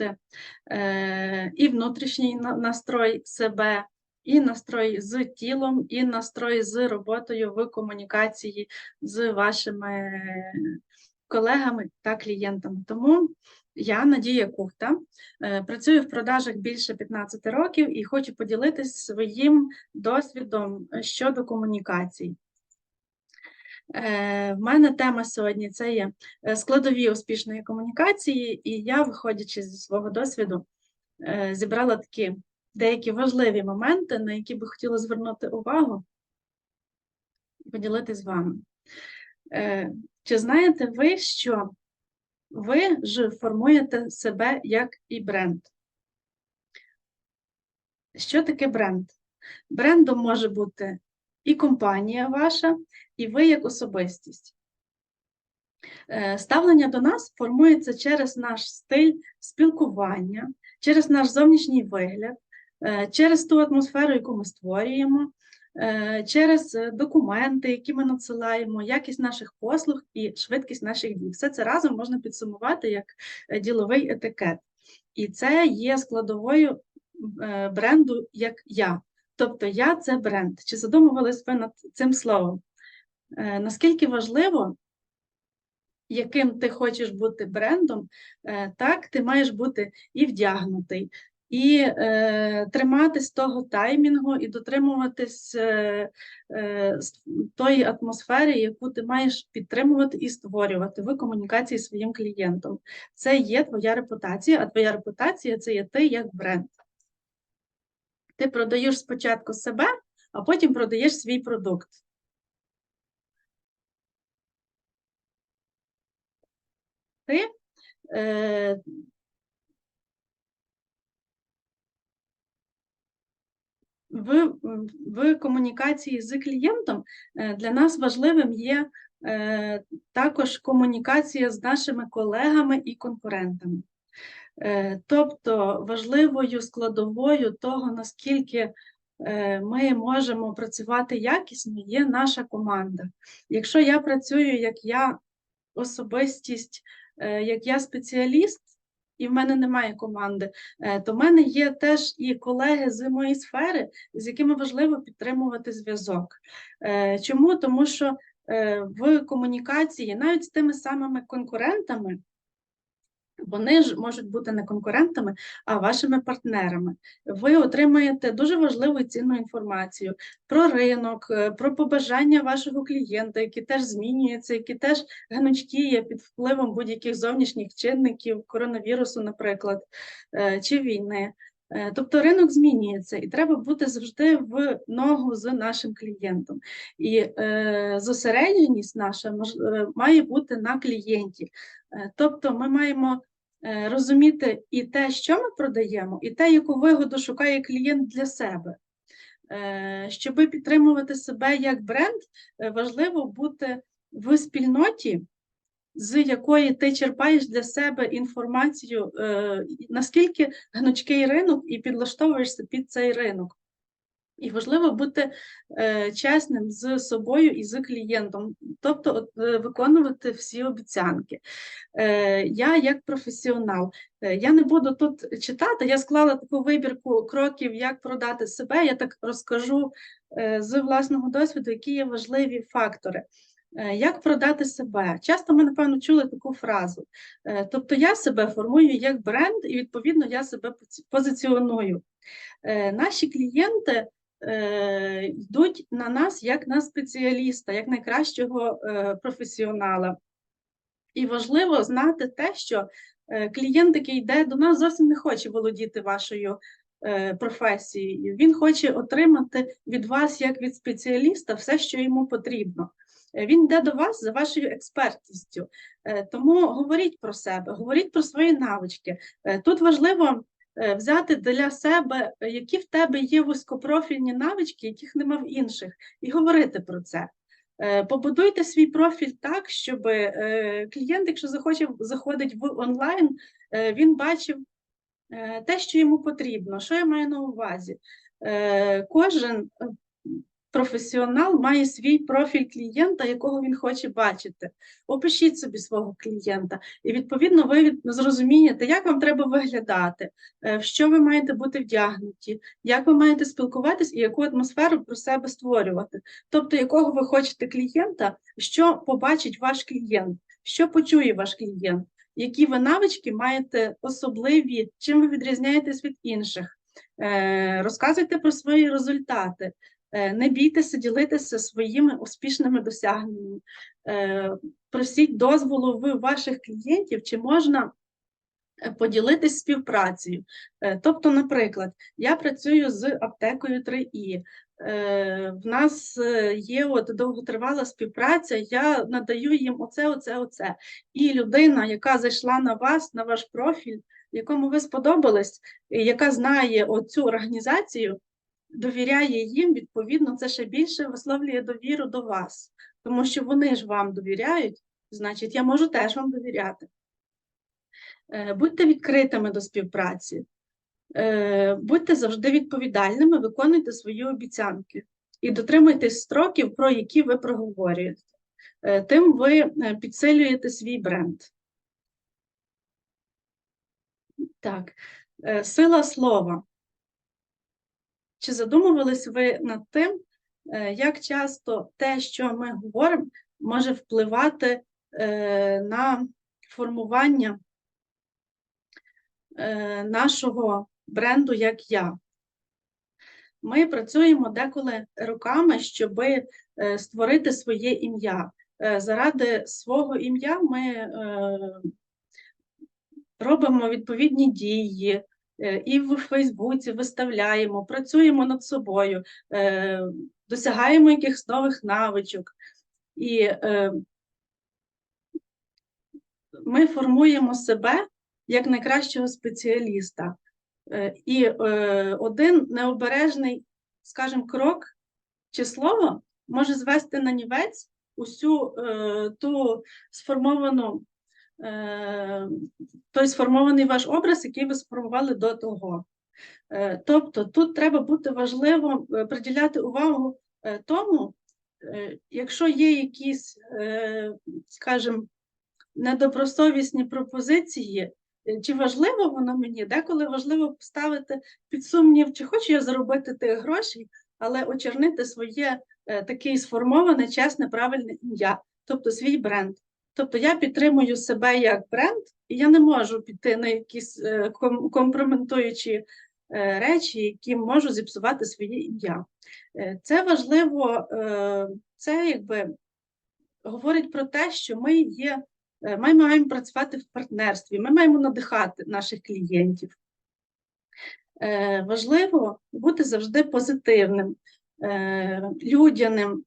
бути і внутрішній настрой себе, і настрой з тілом, і настрой з роботою в комунікації з вашими колегами та клієнтами. Тому я Надія Кухта, е, працюю в продажах більше 15 років і хочу поділитися своїм досвідом е, щодо комунікацій. Е, В мене тема сьогодні це є е, складові успішної комунікації, і я, виходячи зі свого досвіду, е, зібрала такі деякі важливі моменти, на які би хотіла звернути увагу і поділитися з вами. Чи знаєте ви, що ви ж формуєте себе як і бренд? Що таке бренд? Брендом може бути і компанія ваша, і ви як особистість. Е, Ставлення до нас формується через наш стиль спілкування, через наш зовнішній вигляд, е, через ту атмосферу, яку ми створюємо, е, через документи, які ми надсилаємо, якість наших послуг і швидкість наших дій. Все це разом можна підсумувати як діловий етикет. І це є складовою бренду як я. Тобто я це бренд. Чи задумувались ви над цим словом? Е, Наскільки важливо, яким ти хочеш бути брендом, е, так ти маєш бути і вдягнутий, і е, триматись того таймінгу, і дотримуватись е, е, тої атмосфери, яку ти маєш підтримувати і створювати в комунікації зі своїм клієнтом. Це є твоя репутація, а твоя репутація це є ти як бренд. Ти продаєш спочатку себе, а потім продаєш свій продукт. Ти е, в, в комунікації з клієнтом е, для нас важливим є е, також комунікація з нашими колегами і конкурентами. Е, Тобто важливою складовою того, наскільки е, ми можемо працювати якісно, є наша команда. Якщо я працюю як я особистість, е, як я спеціаліст, і в мене немає команди, то в мене є теж і колеги з моєї сфери, з якими важливо підтримувати зв'язок. Чому? Тому що в комунікації навіть з тими самими конкурентами. Вони ж можуть бути не конкурентами, а вашими партнерами. Ви отримаєте дуже важливу і цінну інформацію про ринок, е, про побажання вашого клієнта, які теж змінюються, які теж гнучкіє під впливом будь-яких зовнішніх чинників, коронавірусу, наприклад, е, чи війни. Е, Тобто ринок змінюється, і треба бути завжди в ногу з нашим клієнтом. І е, зосередженість наша має бути на клієнті. Тобто ми маємо розуміти і те, що ми продаємо, і те, яку вигоду шукає клієнт для себе. Е, Щоб підтримувати себе як бренд, е, важливо бути в спільноті, з якої ти черпаєш для себе інформацію, е, наскільки гнучкий ринок, і підлаштовуєшся під цей ринок. І важливо бути е, чесним з собою і з клієнтом, тобто от, е, виконувати всі обіцянки. Е, я як професіонал, е, я не буду тут читати, я склала таку вибірку кроків, як продати себе. Я так розкажу е, з власного досвіду, які є важливі фактори. Е, Як продати себе? Часто ми, напевно, чули таку фразу. Е, Тобто я себе формую як бренд, і відповідно я себе позиціоную. Наші клієнти е, йдуть на нас як на спеціаліста, як найкращого е, професіонала. І важливо знати те, що е, клієнт, який йде до нас, зовсім не хоче володіти вашою професією. Він хоче отримати від вас, як від спеціаліста, все, що йому потрібно. Він йде до вас за вашою експертністю. Тому говоріть про себе, говоріть про свої навички. Тут важливо взяти для себе, е, які в тебе є вузькопрофільні навички, яких нема в інших, і говорити про це. Е, Побудуйте свій профіль так, щоб е, клієнт, якщо захоче заходить в онлайн, е, він бачив е, те, що йому потрібно. Що я маю на увазі? Е, Кожен е, професіонал має свій профіль клієнта, якого він хоче бачити. Опишіть собі свого клієнта, і відповідно ви зрозумієте, як вам треба виглядати, е, в що ви маєте бути вдягнуті, як ви маєте спілкуватись і яку атмосферу про себе створювати. Тобто, якого ви хочете клієнта, що побачить ваш клієнт, що почує ваш клієнт, які ви навички маєте особливі, чим ви відрізняєтесь від інших. Е, Розказуйте про свої результати. Е, Не бійтеся ділитися своїми успішними досягненнями. Е, Просіть дозволу в ваших клієнтів, чи можна е, поділитись співпрацею. Тобто, наприклад, я працюю з аптекою 3І. Е, В нас є от довготривала співпраця, я надаю їм оце, оце, оце. І людина, яка зайшла на вас, на ваш профіль, якому ви сподобались, яка знає оцю організацію, довіряє їм, відповідно, це ще більше висловлює довіру до вас, тому що вони ж вам довіряють, значить, я можу теж вам довіряти. Е, Будьте відкритими до співпраці, Е, будьте завжди відповідальними, виконуйте свої обіцянки і дотримуйтесь строків, про які ви проговорюєте. Е, Тим ви підсилюєте свій бренд. Так, сила слова. Чи задумувались ви над тим, е, як часто те, що ми говоримо, може впливати е, на формування е, нашого бренду як я? Ми працюємо деколи роками, щоб створити своє ім'я. Заради свого ім'я ми робимо відповідні дії, і в Фейсбуці виставляємо, працюємо над собою, е, досягаємо якихось нових навичок. І е, ми формуємо себе як найкращого спеціаліста. Е, І е, один необережний, скажімо, крок чи слово може звести на нівець усю е, ту сформовану, е, той сформований ваш образ, який ви сформували до того. Е, Тобто тут треба бути важливо е, приділяти увагу е, тому, е, якщо є якісь, е, скажімо, недобросовісні пропозиції, е, чи важливо воно мені, деколи важливо поставити під сумнів, чи хочу я заробити тих грошей, але очернити своє е, таке сформоване, чесне, правильне ім'я, тобто свій бренд. Тобто я підтримую себе як бренд, і я не можу піти на якісь е, ком- компрометуючі е, речі, які можуть зіпсувати своє ім'я. Е, Це важливо, це якби говорить про те, що ми є, ми маємо працювати в партнерстві, ми маємо надихати наших клієнтів. Важливо бути завжди позитивним, людяним.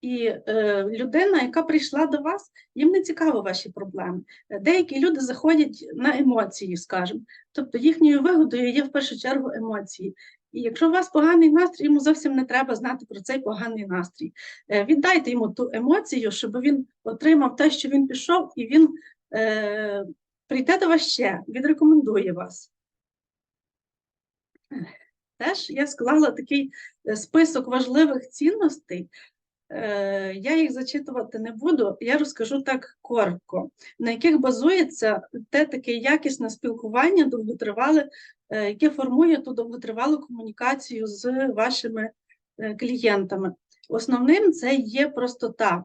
І е, людина, яка прийшла до вас, їм не цікаво ваші проблеми. Е, Деякі люди заходять на емоції, скажімо. Тобто їхньою вигодою є в першу чергу емоції. І якщо у вас поганий настрій, йому зовсім не треба знати про цей поганий настрій. Е, Віддайте йому ту емоцію, щоб він отримав те, що він пішов, і він е, прийде до вас ще, відрекомендує вас. Теж я склала такий е, список важливих цінностей. Е, Я їх зачитувати не буду, я розкажу так коротко, на яких базується те таке якісне спілкування довготривале, е, яке формує ту довготривалу комунікацію з вашими е, клієнтами. Основним це є простота.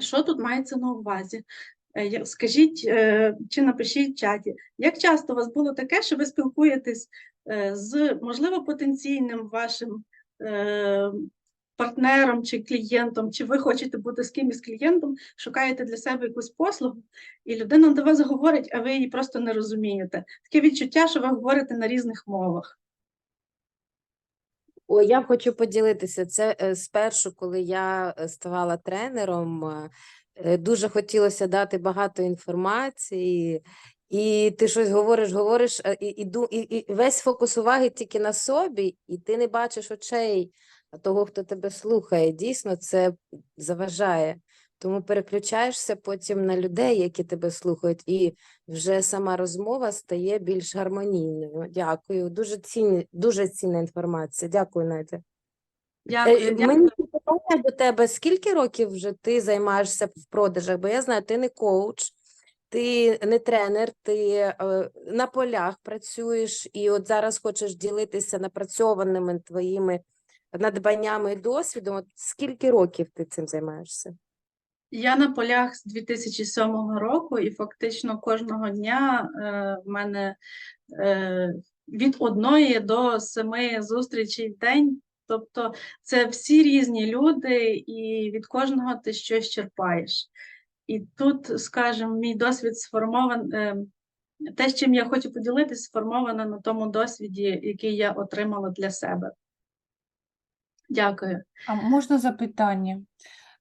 Що тут мається на увазі? Скажіть чи напишіть в чаті, як часто у вас було таке, що ви спілкуєтесь з, можливо, потенційним вашим партнером чи клієнтом, чи ви хочете бути з кимось клієнтом, шукаєте для себе якусь послугу, і людина до вас говорить, а ви її просто не розумієте. Таке відчуття, що ви говорите на різних мовах. О, я хочу поділитися. Це е, спершу, коли я е, ставала тренером, е, дуже хотілося дати багато інформації, і ти щось говориш, говориш, і, і, і, і весь фокус уваги тільки на собі, і ти не бачиш очей того, хто тебе слухає. Дійсно, це заважає. Тому переключаєшся потім на людей, які тебе слухають, і вже сама розмова стає більш гармонійною. Дякую. Дуже цінні, дуже цінна інформація. Дякую, Надя. Дякую. Е, дякую. Мені питання до тебе, скільки років вже ти займаєшся в продажах? Бо я знаю, ти не коуч, ти не тренер, ти е, на полях працюєш і от зараз хочеш ділитися напрацьованими твоїми надбаннями і досвідом. От скільки років ти цим займаєшся? Я на полях з 2007 року, і фактично кожного дня е, в мене е, від одної до семи зустрічей в день. Тобто це всі різні люди, і від кожного ти щось черпаєш. І тут, скажімо, мій досвід сформований, е, те, чим я хочу поділитися, сформовано на тому досвіді, який я отримала для себе. Дякую. А можна запитання?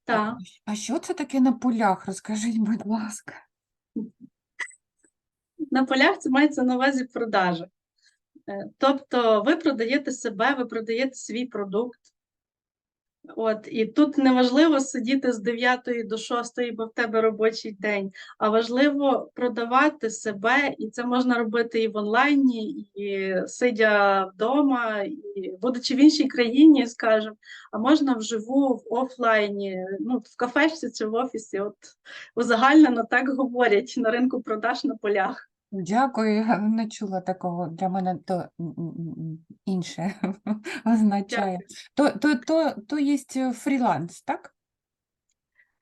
Так. а що це таке на полях? Розкажіть, будь ласка. На полях це мається на увазі продажі. Е, Тобто ви продаєте себе, ви продаєте свій продукт. От, і тут не важливо сидіти з 9 до 6, бо в тебе робочий день, а важливо продавати себе, і це можна робити і в онлайні, і сидя вдома, і будучи в іншій країні, скажімо, а можна вживу, в офлайні, ну, в кафешці чи в офісі. От узагальнено так говорять на ринку продаж на полях. Дякую, я не чула такого. Для мене то інше означає. То, то, то, то є фріланс, так?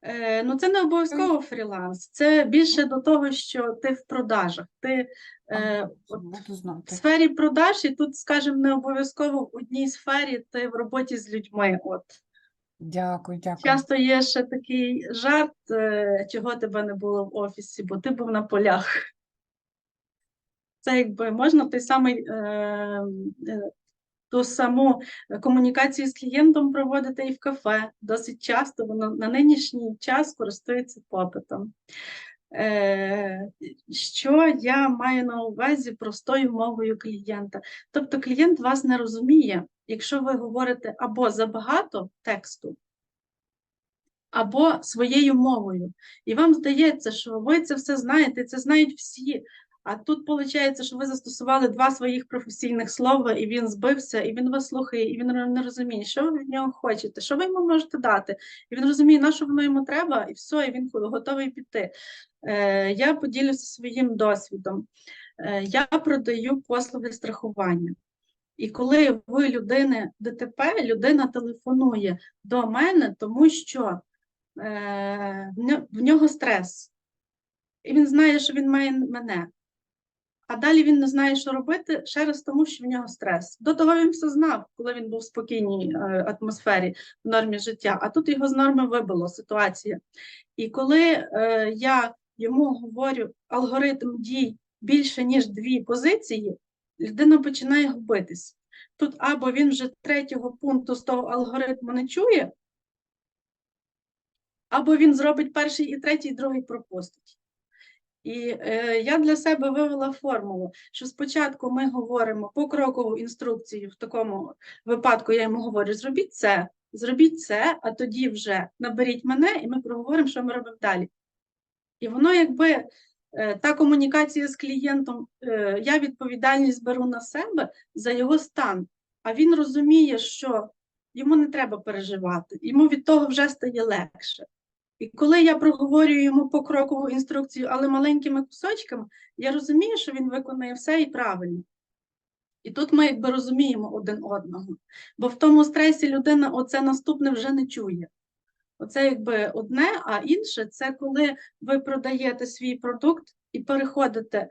Е, ну, це не обов'язково фріланс. Це більше до того, що ти в продажах. Ти е, от в сфері продаж, і тут, скажімо, не обов'язково в одній сфері ти в роботі з людьми. От Дякую, дякую. часто є ще такий жарт, е, чого тебе не було в офісі, бо ти був на полях. Це якби можна той самий е, е, ту саму комунікацію з клієнтом проводити і в кафе. Досить часто воно на нинішній час користується попитом. Е, Що я маю на увазі простою мовою клієнта? Тобто клієнт вас не розуміє, якщо ви говорите або забагато тексту, або своєю мовою. І вам здається, що ви це все знаєте, це знають всі. А тут виходить, що ви застосували два своїх професійних слова, і він збився, і він вас слухає, і він не розуміє, що ви від нього хочете, що ви йому можете дати. І він розуміє, на що воно йому треба, і все, і він готовий піти. Е, я поділюся своїм досвідом. Е, я продаю послуги страхування. І коли ви людини ДТП, людина телефонує до мене, тому що е, в нього стрес. І він знає, що він має мене. А далі він не знає, що робити ще раз тому, що в нього стрес. До того він все знав, коли він був в спокійній е, атмосфері, в нормі життя. А тут його з норми вибило ситуація. І коли е, я йому говорю алгоритм дій більше, ніж дві позиції, людина починає губитись. Тут або він вже третього пункту з того алгоритму не чує, або він зробить перший і третій, другий пропустить. І е, я для себе вивела формулу, що спочатку ми говоримо покрокову інструкцію, в такому випадку я йому говорю: зробіть це, зробіть це, а тоді вже наберіть мене, і ми проговоримо, що ми робимо далі. І воно якби е, та комунікація з клієнтом, е, я відповідальність беру на себе за його стан, а він розуміє, що йому не треба переживати, йому від того вже стає легше. І коли я проговорюю йому покрокову інструкцію, але маленькими кусочками, я розумію, що він виконує все і правильно. І тут ми якби розуміємо один одного. Бо в тому стресі людина оце наступне вже не чує. Оце якби одне, а інше це коли ви продаєте свій продукт і переходите,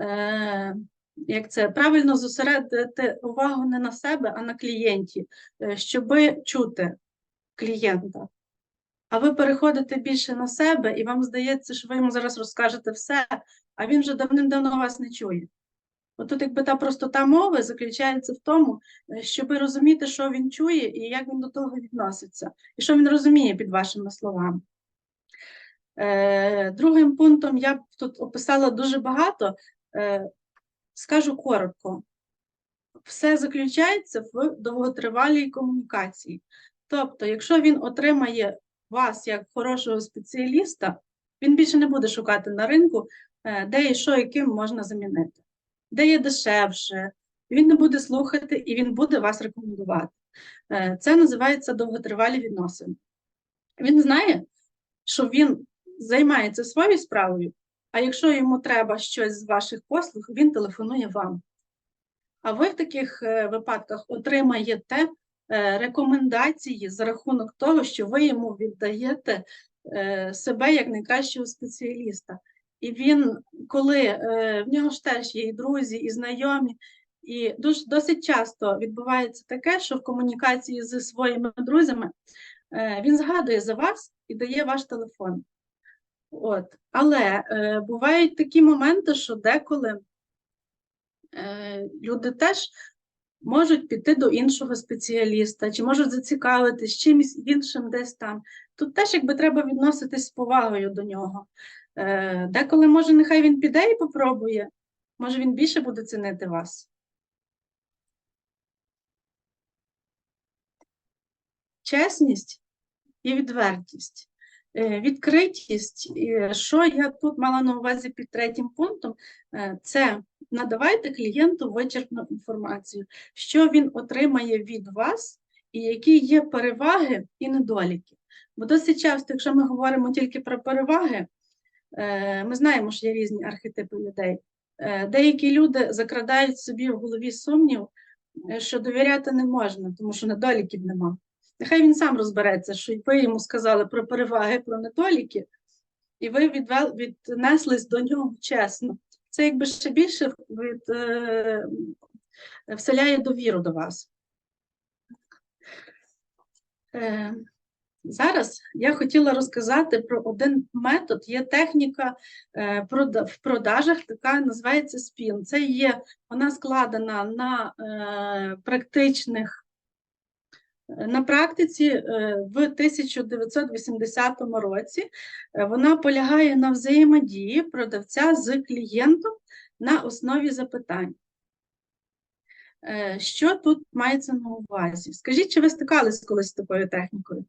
е, як це правильно зосередити увагу не на себе, а на клієнті, е, щоби чути клієнта. А ви переходите більше на себе, і вам здається, що ви йому зараз розкажете все, а він вже давним-давно вас не чує. Отут, якби та простота мови заключається в тому, е, щоб розуміти, що він чує і як він до того відноситься, і що він розуміє під вашими словами. Е, другим пунктом я тут описала дуже багато, е, скажу коротко. Все заключається в довготривалій комунікації. Тобто, якщо він отримає вас як хорошого спеціаліста, він більше не буде шукати на ринку, е, де і що, і ким можна замінити, де є дешевше, він не буде слухати і він буде вас рекомендувати. Е, Це називається довготривалі відносини. Він знає, що він займається своєю справою, а якщо йому треба щось з ваших послуг, він телефонує вам. А ви в таких е, випадках отримаєте рекомендації за рахунок того, що ви йому віддаєте е, себе як найкращого спеціаліста. І він, коли е, в нього ж теж є і друзі, і знайомі, і дуже досить часто відбувається таке, що в комунікації зі своїми друзями е, він згадує за вас і дає ваш телефон. От. Але е, бувають такі моменти, що деколи е, люди теж можуть піти до іншого спеціаліста, чи можуть зацікавитись чимось іншим десь там. Тут теж якби треба відноситись з повагою до нього. Е, Деколи, може, нехай він піде і попробує, може він більше буде цінити вас. Чесність і відвертість. Е, Відкритість, що я тут мала на увазі під третім пунктом, е, це надавайте клієнту вичерпну інформацію, що він отримає від вас і які є переваги і недоліки. Бо досить часто, якщо ми говоримо тільки про переваги, е, ми знаємо, що є різні архетипи людей. Деякі люди закрадають собі в голові сумнів, що довіряти не можна, тому що недоліків нема. Нехай він сам розбереться, що ви йому сказали про переваги, про недоліки, і ви відвел, віднеслись до нього чесно. Це якби ще більше від, е, вселяє довіру до вас. Е, Зараз я хотіла розказати про один метод. Є техніка е, в продажах, така називається спін. Це є, вона складена на е, практичних на практиці е, в 1980 році е, вона полягає на взаємодії продавця з клієнтом на основі запитань. Е, Що тут мається на увазі? Скажіть, чи ви стикались колись з такою технікою?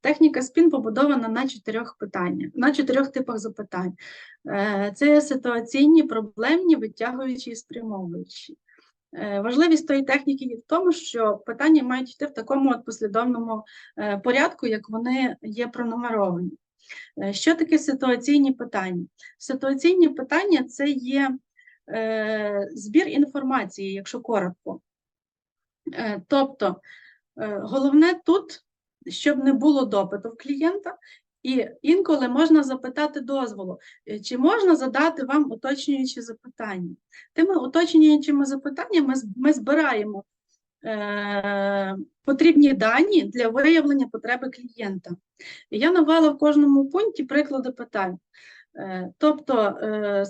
Техніка спін побудована на чотирьох питаннях, на чотирьох типах запитань. Це ситуаційні, проблемні, витягуючі і спрямовуючі. Е, Важливість тої техніки є в тому, що питання мають йти в такому от послідовному е, порядку, як вони є пронумеровані. Е, Що таке ситуаційні питання? Ситуаційні питання це є збір інформації, якщо коротко. Тобто, головне тут, щоб не було допиту в клієнта, і інколи можна запитати дозволу, е, чи можна задати вам уточнюючі запитання. Тими уточнюючими запитаннями ми збираємо е, потрібні дані для виявлення потреби клієнта. Я навела в кожному пункті приклади питань. Е, Тобто е,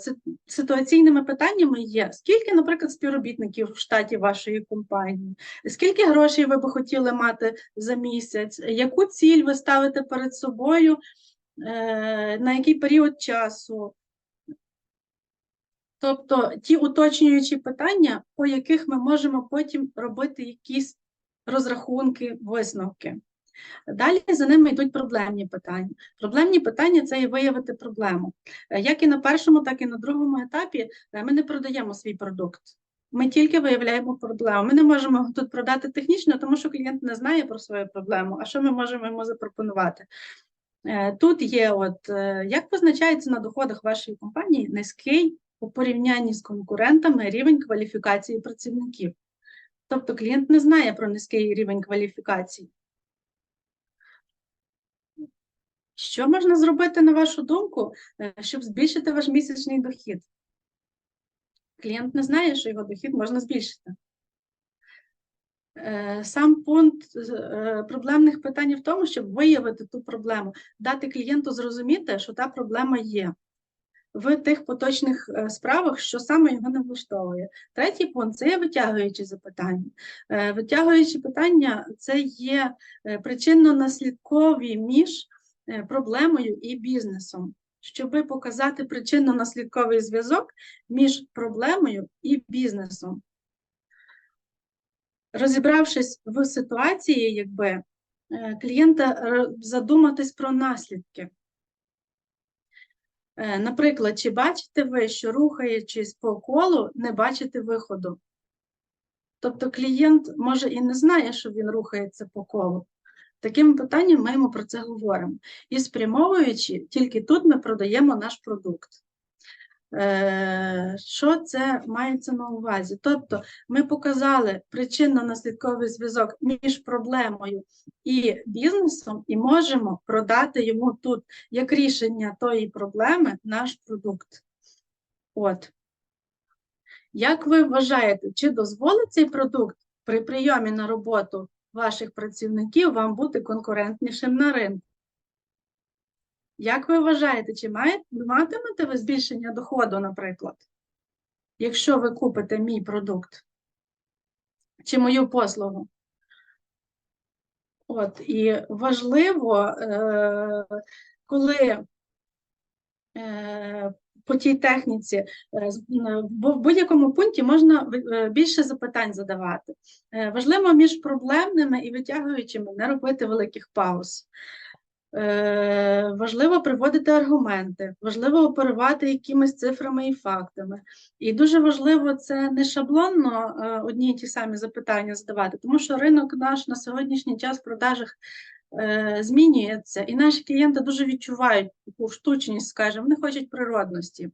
ситуаційними питаннями є, скільки, наприклад, співробітників в штаті вашої компанії, скільки грошей ви би хотіли мати за місяць, яку ціль ви ставите перед собою, е, на який період часу. Тобто ті уточнюючі питання, по яких ми можемо потім робити якісь розрахунки, висновки. Далі за ними йдуть проблемні питання. Проблемні питання це і виявити проблему. Е, Як і на першому, так і на другому етапі е, ми не продаємо свій продукт. Ми тільки виявляємо проблему. Ми не можемо тут продати технічно, тому що клієнт не знає про свою проблему. А що ми можемо йому запропонувати? Е, Тут є, от як позначається на доходах вашої компанії низький у порівнянні з конкурентами рівень кваліфікації працівників. Тобто клієнт не знає про низький рівень кваліфікації. Що можна зробити, на вашу думку, е, щоб збільшити ваш місячний дохід? Клієнт не знає, що його дохід можна збільшити. Е, Сам пункт е, проблемних питань в тому, щоб виявити ту проблему, дати клієнту зрозуміти, що та проблема є в тих поточних справах, що саме його не влаштовує. Третій пункт це є витягуючі запитання. Витягуючі питання це є причинно-наслідкові між проблемою і бізнесом, щоб показати причинно-наслідковий зв'язок між проблемою і бізнесом. Розібравшись в ситуації, якби е, клієнта е, задуматись про наслідки. Е, Наприклад, чи бачите ви, що рухаючись по колу, не бачите виходу? Тобто клієнт може і не знає, що він рухається по колу. Таким питанням ми йому про це говоримо. І спрямовуючи, тільки тут ми продаємо наш продукт. Е, Що це мається на увазі? Тобто ми показали причинно-наслідковий зв'язок між проблемою і бізнесом, і можемо продати йому тут як рішення тої проблеми наш продукт. От. Як ви вважаєте, чи дозволить цей продукт при прийомі на роботу ваших працівників вам бути конкурентнішим на ринку? Як ви вважаєте, чи матимете ви збільшення доходу, наприклад, якщо ви купите мій продукт чи мою послугу? От, і важливо, е, коли е, по тій техніці, е, бо в будь-якому пункті можна е, більше запитань задавати. Е, Важливо між проблемними і витягуючими не робити великих пауз. Важливо приводити аргументи, важливо оперувати якимись цифрами і фактами. І дуже важливо це не шаблонно одні і ті самі запитання задавати, тому що ринок наш на сьогоднішній час в продажах змінюється, і наші клієнти дуже відчувають таку штучність, скажімо, вони хочуть природності.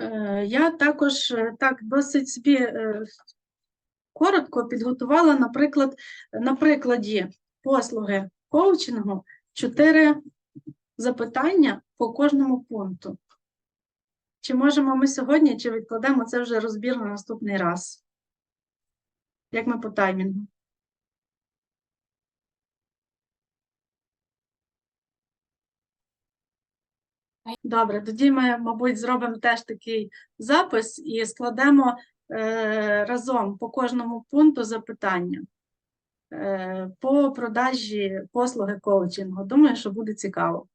Е, Я також е, так досить собі е, коротко підготувала, наприклад, на прикладі послуги коучингу чотири запитання по кожному пункту. Чи можемо ми сьогодні, чи відкладемо це вже розбір на наступний раз? Як ми по таймінгу? Добре, тоді ми, мабуть, зробимо теж такий запис і складемо е, разом по кожному пункту запитання е, по продажі послуги коучингу. Думаю, що буде цікаво.